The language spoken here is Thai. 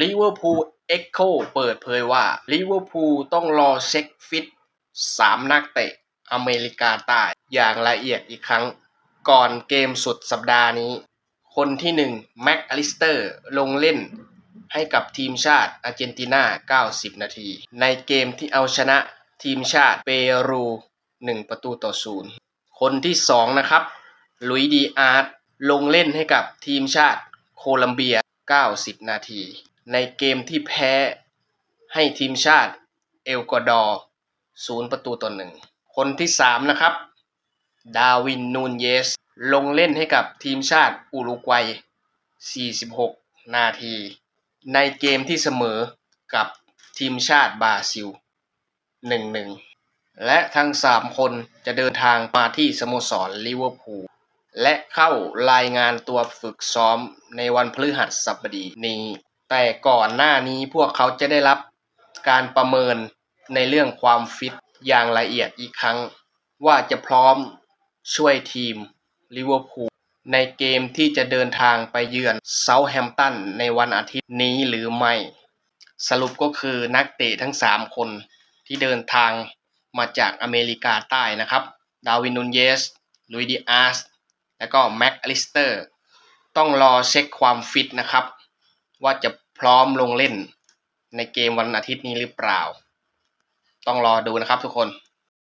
ลิเวอร์พูลเอ็กโคเปิดเผยว่าลิเวอร์พูลต้องรอเช็คฟิต 3 นักเตะอเมริกาใต้อย่างละเอียดอีกครั้ง ก่อนเกมสุดสัปดาห์นี้ คนที่ 1 แม็กอลิสเตอร์ลงเล่นให้กับทีมชาติอาร์เจนตินา 90 นาที ในเกมที่เอาชนะทีมชาติเปรู 1 ประตูต่อศูนย์คนที่ 2 นะครับลุยดีอาร์ตลงเล่นให้กับทีมชาติโคลัมเบีย 90 นาที ในเกมที่แพ้ให้ทีมชาติเอลกวาดอร์0ประตูต่อหนึ่ง คนที่ 3 นะครับ ดาวินนูนเยส ลงเล่นให้กับทีมชาติอุรุกวัย 46 นาที ในเกมที่เสมอกับทีมชาติบราซิล 1-1 และทั้ง 3 คนจะเดินทางมาที่สโมสรลิเวอร์พูลและเข้ารายงานตัวฝึกซ้อมในวันพฤหัสบดีนี้ แต่ก่อนหน้านี้พวกเขาจะได้รับการประเมินในเรื่องความฟิตอย่างละเอียดอีกครั้ง ว่าจะพร้อมช่วยทีมลิเวอร์พูลในเกมที่จะเดินทางไปเยือนเซาท์แฮมป์ตันในวันอาทิตย์นี้หรือไม่ สรุปก็คือนักเตะทั้ง 3 คนที่เดินทางมาจากอเมริกาใต้นะครับ ดาวินนูนเยส ลุยดิอาส แล้วก็แม็กอลิสเตอร์ ต้องรอเช็คความฟิตนะครับ ว่าจะ พร้อมลงเล่นในเกมวันอาทิตย์นี้หรือเปล่า ต้องรอดูนะครับทุกคน